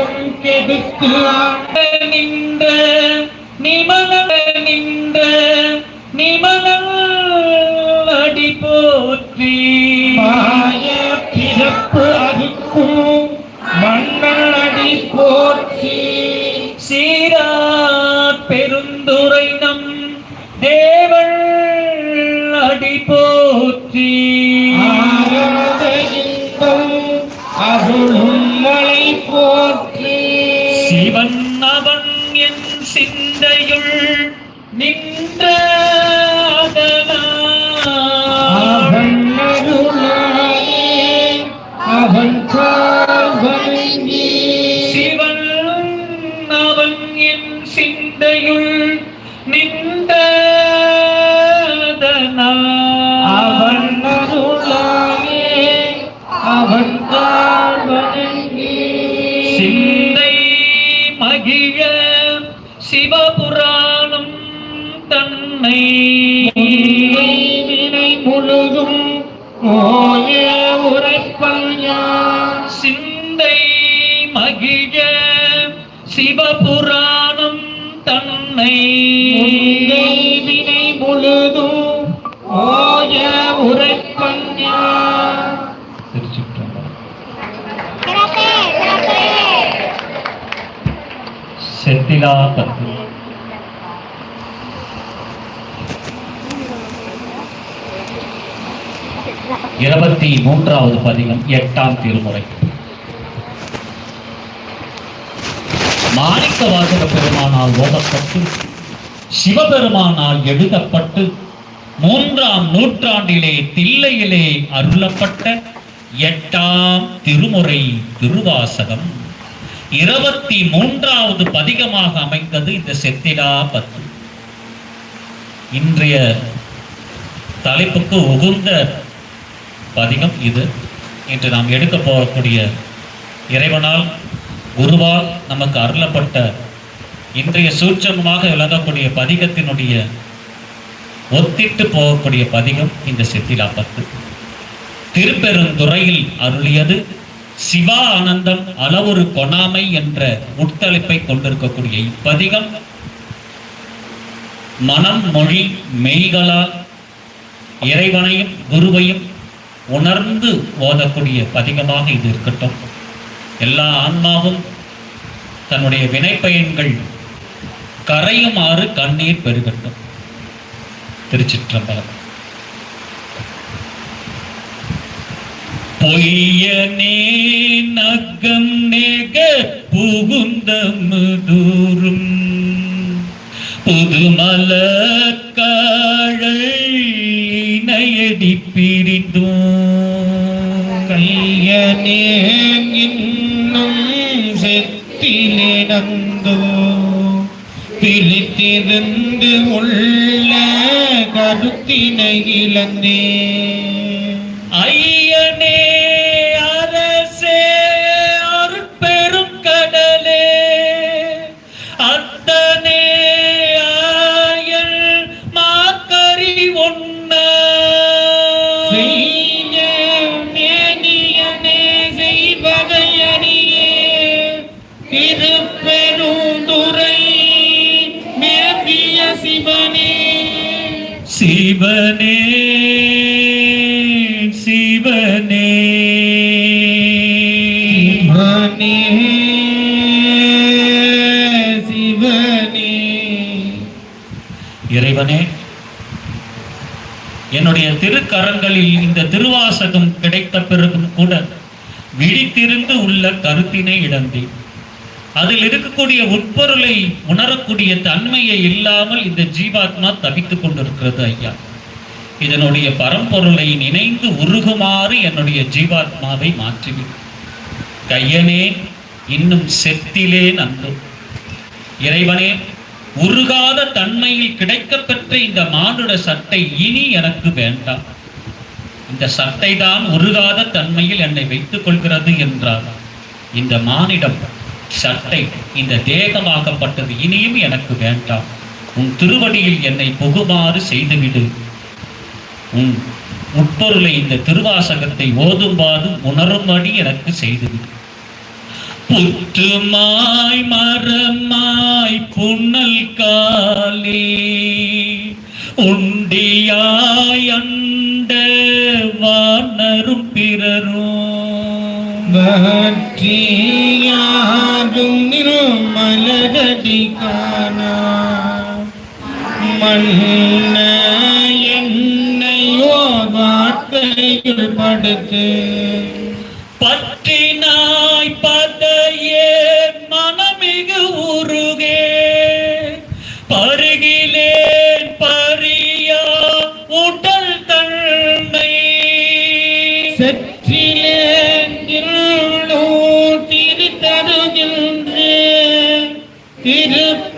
நிலம் கெடுத்து நின்ற ஓய உரைப்பஞான் சிந்தை மகிழ சிவபுராணம் தன்னை. வினை முழுதும் ஓய செத்திலா இருபத்தி மூன்றாவது பதிகம் எட்டாம் திருமுறை. மாணிக்க வாசக பெருமானால் ஓதப்பட்டு சிவபெருமானால் எழுதப்பட்டு மூன்றாம் நூற்றாண்டிலே தில்லையிலே அருளப்பட்ட எட்டாம் திருமுறை திருவாசகம். இருபத்தி மூன்றாவது பதிகமாக அமைந்தது இந்த செத்திலா பத்து. இன்றைய தலைப்புக்கு உகுந்த பதிகம் இது. இன்று நாம் எடுக்க போகக்கூடிய இறைவனால் குருவால் நமக்கு அருளப்பட்ட இன்றைய சூட்சமமாக விளங்கக்கூடிய பதிகத்தினுடைய ஒத்திட்டு போகக்கூடிய பதிகம் இந்த செத்திலா பத்து. திருப்பெருந்துறையில் அருளியது சிவா ஆனந்தம் அளவுரு கொணாமை என்ற உட்தலைப்பை கொண்டிருக்கக்கூடிய இப்பதிகம். மனம் மொழி மெய்களால் இறைவனையும் குருவையும் உணர்ந்து ஓதக்கூடிய பதிகமாக இது இருக்கட்டும். எல்லா ஆன்மாவும் தன்னுடைய வினைப்பயன்கள் கரையுமாறு கண்ணீர் பெருகட்டும். திருச்சிற்றம்பலம். பொய்யனே நகம் நேக புகுந்த முதூரும். புதுமல காழடி பிரிந்தோம் கையனே இன்னும் செத்திலிடந்தோ பிரித்திருந்து உள்ள கருத்தினை இறைவனே என்னுடைய திருக்கரங்களில் இந்த திருவாசகம் கிடைத்த பிறகும் கூட விழித்திருந்து உள்ள கருத்தினை இழந்தேன். அதில் இருக்கக்கூடிய உட்பொருளை உணரக்கூடிய தன்மையை இல்லாமல் இந்த ஜீவாத்மா தவித்துக் கொண்டிருக்கிறது ஐயா. இதனுடைய பரம்பொருளை நினைந்து உருகுமாறு என்னுடைய ஜீவாத்மாவை மாற்றிவிடு. கையனே இன்னும் செத்திலே நன்று. இறைவனே உருகாத தன்மையில் கிடைக்கப்பெற்ற இந்த மானுட சட்டை இனி எனக்கு வேண்டாம். இந்த சட்டை தான் உருகாத தன்மையில் என்னை வைத்துக் கொள்கிறது என்றார். இந்த மானிடம் சட்டை இந்த தேகமாகப்பட்டது இனியும் எனக்கு வேண்டாம். உன் திருவடியில் என்னை புகுமாறு செய்துவிடு. உன் உட்பொருளை இந்த திருவாசகத்தை ஓதும்பாது உணரும்படி எனக்கு செய்துவிடு. புற்றுமாய் மரமாய் புன்னல் காலே உண்டியாய் அண்ட வானரும் பிறரும். பற்றியாரும் நிருமலரடி காணா. மன்ன என்னையோ வார்த்தையில் படுத்து. பற்றினாய் பதையே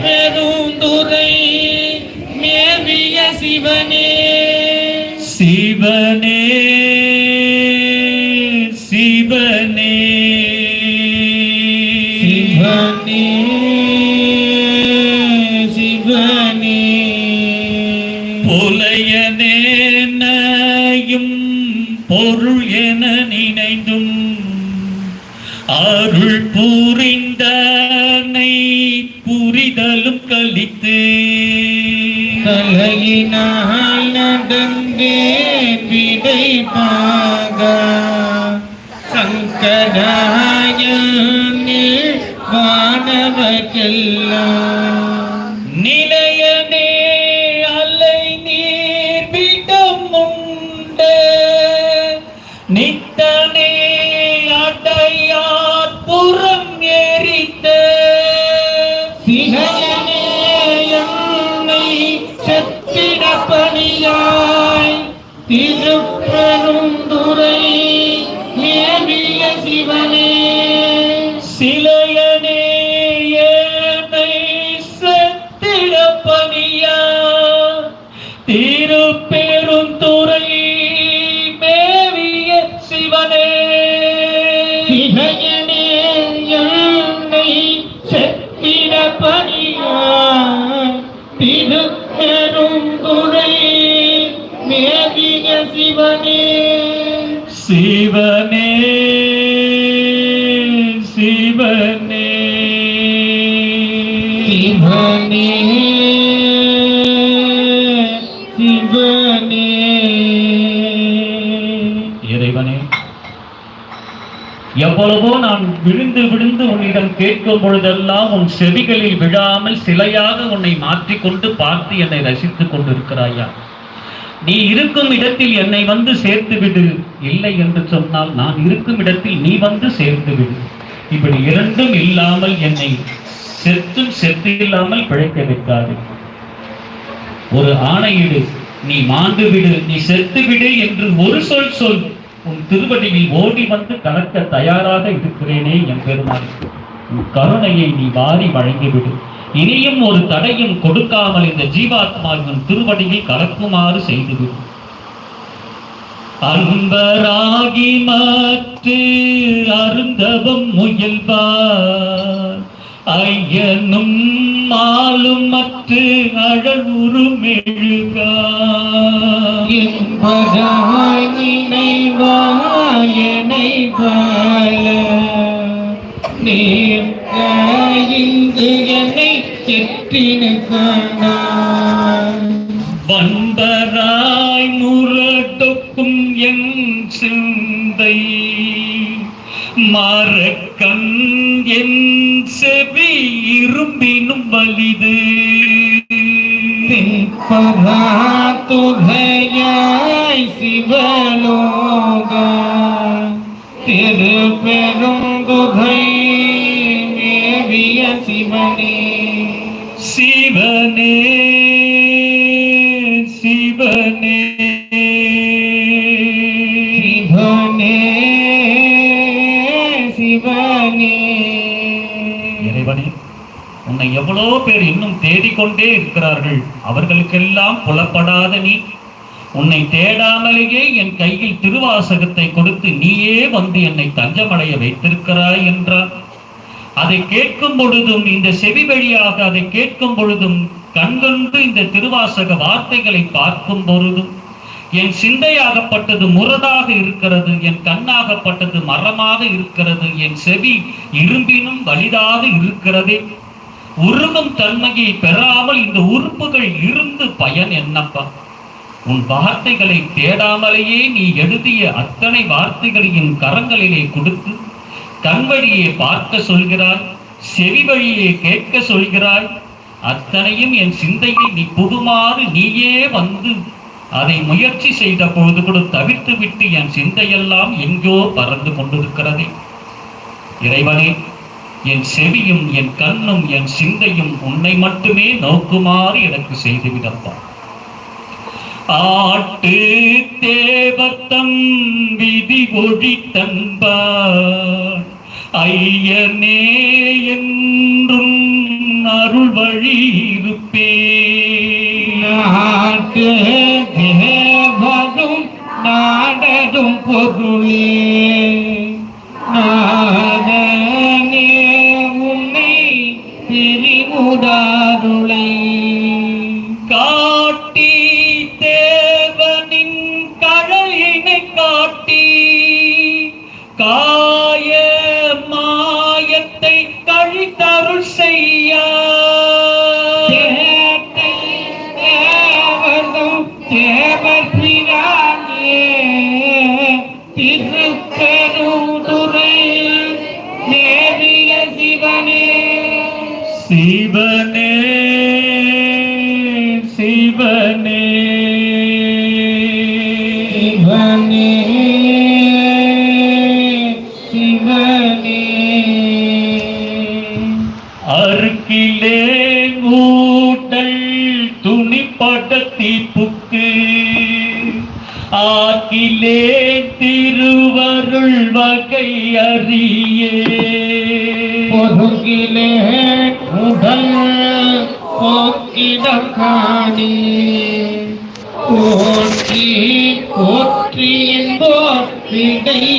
திருப்பெருந்துரை மேவிய சிவனே. சிவனே சிவனே. சிவனே சிவனே. புலையனேனையும் பொருள் நடந்தேன் விடை பாக சங்கராயனில் மேவிய சிவனே சிவனே இறைவனே எவ்வளவோ நான் விழுந்து விழுந்து உன்னிடம் கேட்கும் பொழுதெல்லாம் உன் செவிகளில் விழாமல் சிலையாக உன்னை மாற்றிக்கொண்டு பார்த்து என்னை ரசித்துக் கொண்டிருக்கிறாயா? நீ இருக்கும் இடத்தில் என்னை வந்து சேர்த்து விடு. இல்லை என்று சொன்னால் நான் இருக்கும் இடத்தில் நீ வந்து சேர்த்து விடு. இப்படி இரண்டும் இல்லாமல் என்னை செத்தும் செத்து இல்லாமல் பிழைக்க வைக்காது. ஒரு ஆணையிடு நீ மாண்டு விடு நீ செத்து விடு என்று ஒரு சொல் சொல் உன் திருவடியில் ஓடி வந்து கலக்க தயாராக இருக்கிறேனே என் பெருமாள். உன் கருணையை நீ வாரி வழங்கிவிடு இனியும் ஒரு தடையும் கொடுக்காமல் இந்த ஜீவாத்மா உன் திருவடியில் கலக்குமாறு செய்துவிடு அன்பராகி மாற்று அருந்தவம் முயல்வார். ஐயனும் மாலும் மற்று அழகுரு மெழுகா என்பதாய் நினைவாய் நினைவால இங்கு என்னை செற்றின காணாய் வன்பராய் முரடொக்கும் என் சிந்தை மரக்கண் என் செவி இரும்பினும் வலிது. துகையாய் சிவலோக திருப்பெருங்குகை மேவிய சிவனே. சிவனே சிவனே. எவ்வளோ பேர் இன்னும் தேடிக்கொண்டே இருக்கிறார்கள்? அவர்களுக்கெல்லாம் புலப்படாத நீ. உன்னை தேடாமலேயே என் கையில் திருவாசகத்தை கொடுத்து நீயே வந்து என்னை தஞ்சமடைய வைத்திருக்கிறாய் என்றார் அதை கேட்கும் பொழுதும் இந்த செவி வழியாக அதை கேட்கும் பொழுதும் கண்கொண்டு இந்த திருவாசக வார்த்தைகளை பார்க்கும் பொழுதும் என் சிந்தையாகப்பட்டது முரடாக இருக்கிறது என் கண்ணாகப்பட்டது மரமாக இருக்கிறது என் செவி இரும்பினும் வலிதாக இருக்கிறதே. உருகும் தன்மையை பெறாமல் இந்த உறுப்புகள் இருந்து பயன் என்னப்பா? உன் வார்த்தைகளை தேடாமலேயே நீ எழுதிய அத்தனை வார்த்தைகளையும் கரங்களிலே கொடுத்து கண் வழியே பார்க்க சொல்கிறாய் செவி வழியே கேட்க சொல்கிறாய் அத்தனையும் என் சிந்தையில் நீ புகுமாறு நீயே வந்து அதை முயற்சி செய்த பொழுது கூட தவிர்த்து விட்டு என் சிந்தையெல்லாம் எங்கோ பறந்து கொண்டிருக்கிறதே. இறைவனே என் செவியும் என் கண்ணும் என் சிந்தையும் உன்னை மட்டுமே நோக்குமாறு எனக்கு செய்துவிடப்பா. ஆட்டு தேவத்தம் விதி ஒழி தன்பார் ஐயனே என்றும் அருள் வழி இருப்பே நாட்டு தேவரும் நாடரும் பொருளே. பிரிமுடாருளை காட்டி சிவனே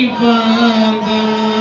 Father.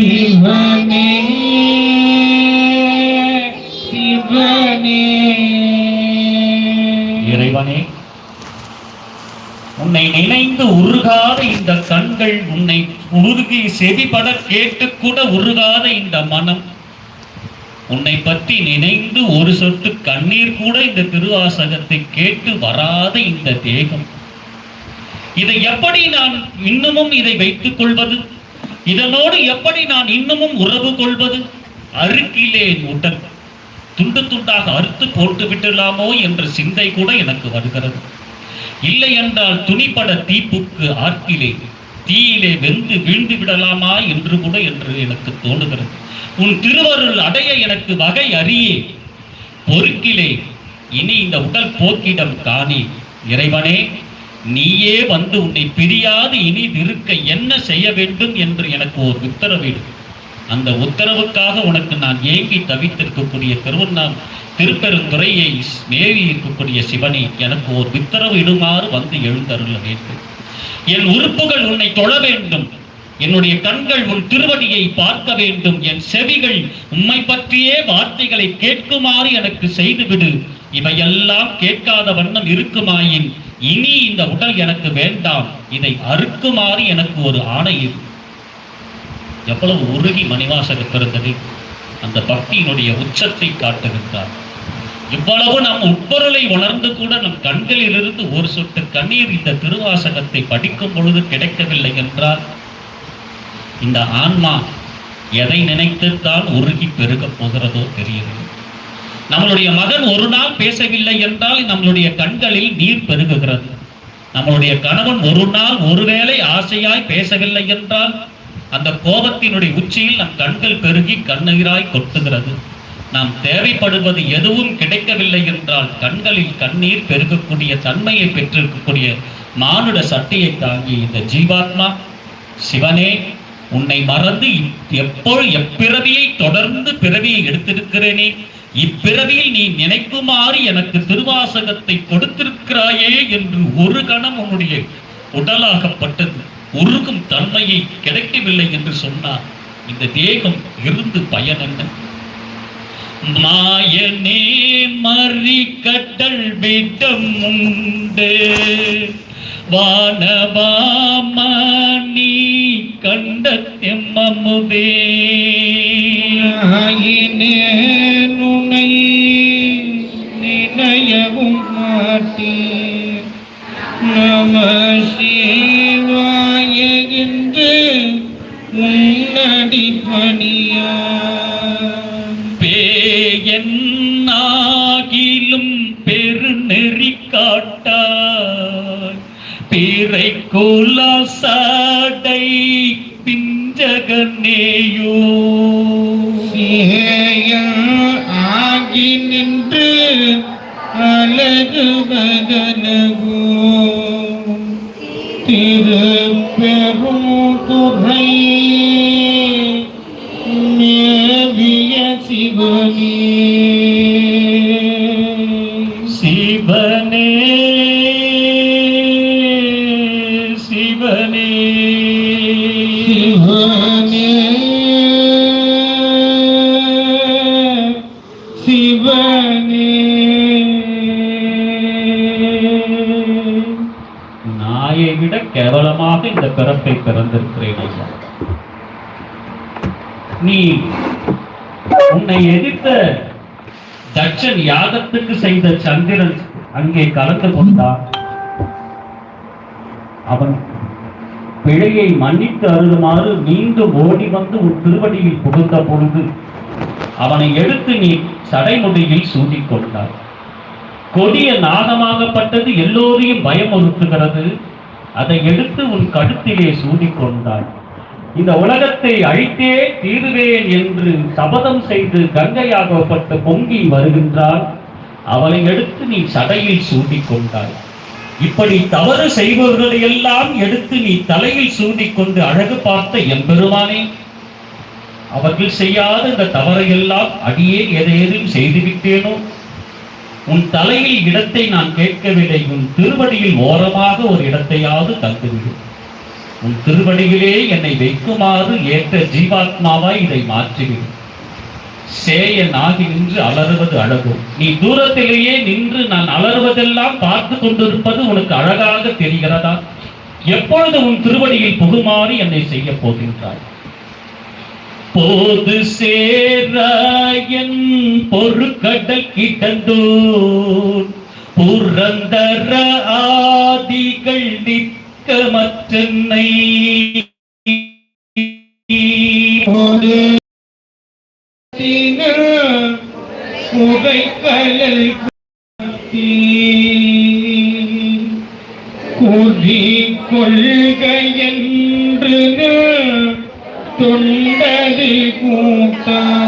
சிவனே சிவனே. இறைவனே உன்னை நினைந்து உருகாத இந்த கண்கள் உன்னை உருகி செவிபட கேட்டு கூட உருகாத இந்த மனம். உன்னை பற்றி நினைந்து ஒரு சொட்டு கண்ணீர் கூட இந்த திருவாசகத்தை கேட்டு வராத இந்த தேகம். இதை எப்படி நான் இன்னமும் இதை வைத்துக் கொள்வது? இதனோடு எப்படி நான் இன்னமும் உறவு கொள்வது? அருகிலேன் உடல் துண்டு துண்டாக அறுத்து போட்டு விடலாமோ என்ற சிந்தை கூட எனக்கு வருகிறது. இல்லை என்றால் துணிப்பட தீப்புக்கு ஆற்றிலே தீயிலே வெந்து வீழ்ந்து விடலாமா என்று கூட என்று எனக்கு தோணுகிறது. உன் திருவருள் அடைய எனக்கு வகை அறியே. பொறுக்கிலே இனி இந்த உடல் போக்கிடம் காணி. இறைவனே நீயே வந்து உன்னை பிரியாது இனி இருக்க என்ன செய்ய வேண்டும் என்று எனக்கு ஒரு உத்தரவிடும் அந்த உத்தரவுக்காக உனக்கு நான் ஏங்கி தவித்திருக்கக்கூடிய திருவண்ணாம் திருப்பெருந்துறையை மேவி இருக்கக்கூடிய சிவனை எனக்கு ஒரு உத்தரவு இடுமாறு வந்து எழுந்தருள வேண்டும். என் உறுப்புகள் உன்னை தொழ வேண்டும். என்னுடைய கண்கள் உன் திருவடியை பார்க்க வேண்டும். என் செவிகள் உம்மை பற்றியே வார்த்தைகளை கேட்குமாறு எனக்கு செய்துவிடு. இவையெல்லாம் கேட்காத வண்ணம் இருக்குமாயின் இனி இந்த உடல் எனக்கு வேண்டாம். இதை அறுக்குமாறு எனக்கு ஒரு ஆணை எவ்வளவு உருகி மணிவாசகர் பிறந்தது. அந்த பக்தியினுடைய உச்சத்தை காட்டுகின்றார். இவ்வளவு நம் உட்பொருளை உணர்ந்து கூட நம் கண்களிலிருந்து ஒரு சொட்டு கண்ணீர் இந்த திருவாசகத்தை படிக்கும் பொழுது கிடைக்கவில்லை என்றால்? இந்த ஆன்மா எதை நினைத்துத்தான் உருகி பெருகப் போகிறதோ தெரியவில்லை. நம்மளுடைய மகன் ஒரு நாள் பேசவில்லை என்றால் நம்மளுடைய கண்களில் நீர் பெருகுகிறது. நம்மளுடைய கணவன் ஒரு நாள் ஒருவேளை ஆசையாய் பேசவில்லை என்றால் அந்த கோபத்தினுடைய உச்சியில் நம் கண்கள் பெருகி கண்ணீராய் கொட்டுகிறது. நாம் தேவைப்படுவது எதுவும் கிடைக்கவில்லை என்றால் கண்களில் கண்ணீர் பெருகக்கூடிய தன்மையை பெற்றிருக்கக்கூடிய மானுட சட்டையை தாங்கி இந்த ஜீவாத்மா சிவனே உன்னை மறந்து எப்போ எப்பிறவியை தொடர்ந்து பிறவியை எடுத்திருக்கிறேனே இப்பிறவியில் நீ நினைக்குமாறு எனக்கு திருவாசகத்தை கொடுத்திருக்கிறாயே என்று ஒரு கணம் உன்னுடைய உடலாகப்பட்டது. உருகும் தன்மையை கிடைக்கவில்லை என்று சொன்னார். இந்த தேகம் இருந்து பயன் என்ன? மாயனே மறி கட்டல் விடம் உண்டு. வானவாமணி கண்டத்தெம்மமுதே நுனை நினையவும் மாட்டி நம ஆகி நின்று அழகு மகனகோ திருப்பெரும் துறை இந்த திறந்திருக்கிறேன் ஐயா. நீ உன்னை எதிர்த்த தட்சன் யாகத்துக்கு செய்த சந்திரன் அங்கே கலந்து கொண்டான். அவன் பிழையை மன்னித்து அருளுமாறு மீண்டும் ஓடி வந்து உன் திருவடியில் புகுந்த பொழுது அவனை எடுத்து நீ சடைமுடியில் சூடிக் கொண்டாய். கொடிய நாகமாகப்பட்டது எல்லோரையும் பயமுறுத்துகிறது. அதை எடுத்து உன் கழுத்திலே சூடிக்கொண்டாய். இந்த உலகத்தை அழித்தே தீருவேன் என்று சபதம் செய்து கங்கையாகப்பட்ட பொங்கி வருகின்றான். அவளை எடுத்து நீ சடையில் சூடிக்கொண்டாய். இப்படி தவறு செய்பவர்களை எல்லாம் எடுத்து நீ தலையில் சூடிக்கொண்டு அழகு பார்த்த எம்பெருமானே அவர்கள் செய்யாத இந்த தவறையெல்லாம் அடியே எதையேதும் செய்துவிட்டேனோ? உன் தலையில் இடத்தை நான் கேட்கவில்லை. உன் திருவடியில் ஓரமாக ஒரு இடத்தையாவது தந்துவிடு. உன் திருவடியிலே என்னை வைக்குமாறு ஏற்ற ஜீவாத்மாவாய் இதை மாற்றிவிடு. சேய ஆகி நின்று அலறுவது அழகு. நீ தூரத்திலேயே நின்று நான் அலறுவதெல்லாம் பார்த்து கொண்டிருப்பது உனக்கு அழகாக தெரிகிறதா? எப்பொழுது உன் திருவடியில் புகுமாறு என்னை செய்ய போகின்றாய்? போது சேராயன் பொறுக்கடல் கிடந்தோர் புரந்தர ஆதிகள் நிற்க மற்றென்னை கூட்டம்.